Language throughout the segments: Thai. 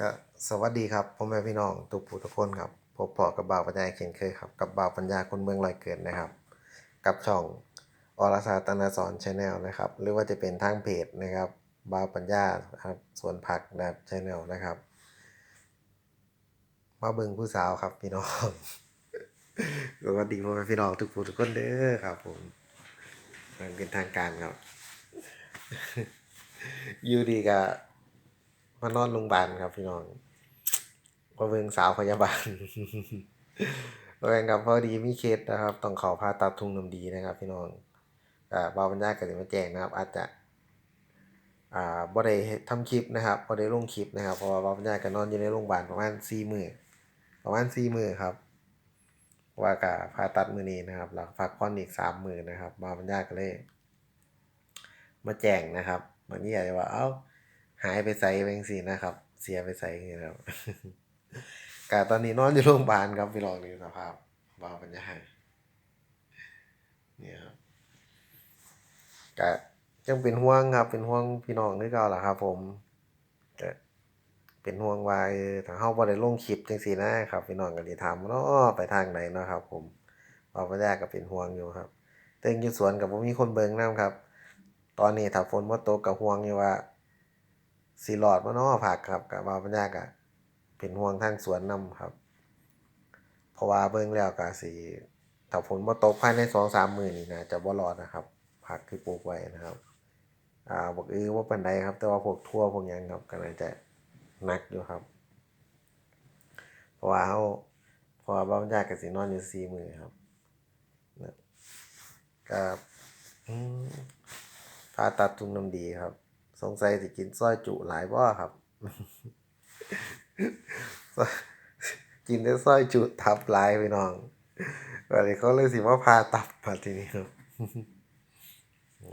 ก็สวัสดีครับพ่อแม่พี่น้องทุกผู้ทุกคนครับพบปะกับบ่าวปัญญาเช่นเคยครับ กับบ่าวปัญญาคนเมืองลอยเกิดนะครับ กับช่องอรสาตนาสอนชาแนลนะครับ หรือว่าจะเป็นทางเพจนะครับบ่าวปัญญาครับสวนผักนะครับชาแนลนะครับ มาเบิ่งผู้สาวครับพี่น้องสวัสดีพ่อแม่พี่น้องทุกผู้ทุกคนเด้อครับ ผมเป็นทางการครับ อยู่ดีกับ มานอนโรงพยาบาลครับพี่น้องมาเบิ่งสาวพยาบาลเพระงั้นครับพอดีมีเคสนะครับ ต้องเข้าผ่าตัดทุ่งน้ำดีนะครับ พี่น้องอ่าบาวบรรยาก็สิมาแจ้งนะครับ อาจจะอ่าบ่ได้ทำคลิปนะครับบ่ได้ลงคลิปนะครับเพราะว่าบาวบรรยาก็นอนอยู่ในโรงพยาบาลประมาณ4มื้อประมาณ4มื้อครับ ว่าก็ผ่าตัดมือนี้นะครับแล้วพักผ่อนอีก3มื้อนะครับ บาวบรรยาก็เลย มาแจ้งนะครับบางทีอาจจะว่าเอ้า หายไปไสไปจังซี่นะครับ เสียไปไสจังซี่นะครับก็ตอนนี้นอนอยู่โรงพยาบาลครับพี่น้องนี่สภาพบ่าวบรรยาเนี่ยครับก็ยังเป็นห่วงครับ เป็นห่วงพี่น้องคือเก่าล่ะครับ ผมก็เป็นห่วงวาเออถ้าเฮาบ่ได้ลงคลิปจังซี่นะครับพี่น้องก็สิถามเนาะไปทางไหนเนาะครับ ผมบ่าวบรรยายก็เป็นห่วงอยู่ครับแต่อยู่สวนก็บ่มีคนเบิ่งนำครับ ตอนนี้ถ้าฝนบ่ตกก็ห่วงอยู่ว่า สิรอดบ่เนาะผักครับก็บ่าวบรรยาก็เป็นห่วงทางสวนนำครับ เพราะว่าเบิ่งแล้วก็สิถ้าฝนบ่ตกภายใน2-3มื้อนี้น่าจะบ่รอดนะครับ ผักที่ปลูกไว้นะครับ อ่าบักอือบ่าปานใดครับ แต่ว่าพวกถั่วพวกยังครับก็น่าจะหนักอยู่ครับ เพราะว่าเฮาเพราะว่าบ่าวบรรยายก็สินอนอยู่4มื้อครับนะก็อืมผ่าตัดทุ่งน้ำดีครับ สงสัยสิกินซอยจุหลายบ่ครับ กินแต่ซอยจุตับหลายพี่น้องบัดนี้เขาเลยสิมาผ่าตับบัดทีนี้ครับ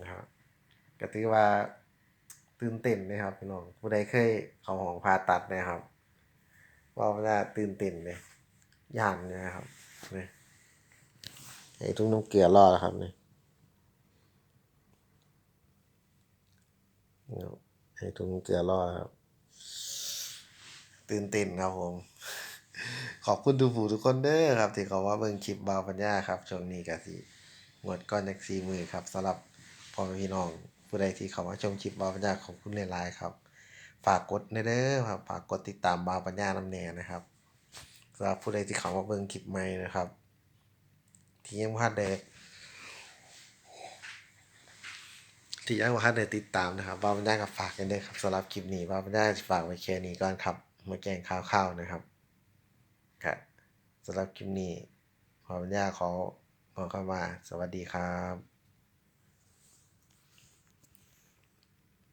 นะครับก็ถือว่าตื่นเต้นเลยครับพี่น้องผู้ใดเคยเขาห้องผ่าตัดนะครับว่าว่าตื่นเต้นเลยย้านเลยนะครับนี่ให้ทุ่งน้ำเกลือรอแล้วครับนี่นี่ค ให้ทุ่งน้ำเกลือรอแล้วครับ ตื่นเต้นครับผม ขอบคุณทุกผู้ทุกคนเด้อครับ ที่เขามาเบิ่งคลิปบาวปัญญาครับช่วงนี้ก็สิงวดก่อนจัก4มื้อครับสำหรับพ่อแม่พี่น้องผู้ใดที่เขามาชมคลิปบาวปัญญาขอบคุณหลายๆครับ ฝากกดเด้อครับฝากกดติดตามบาวปัญญานำแน่นะครับสำหรับผู้ใดที่เขามาเบิ่งคลิปใหม่นะครับ ที่ยังบ่ทันได้ ที่ยังบ่ทันได้ติดตามนะครับบาวปัญญาก็ฝากกันด้วยครับสำหรับคลิปนี้บาวปัญญาสิฝากไว้แค่นี้ก่อนครับมาแกงข้าวๆนะครับครับสำหรับคลิปนี้ขออนุญาตขอขอเข้ามา สวัสดีครับ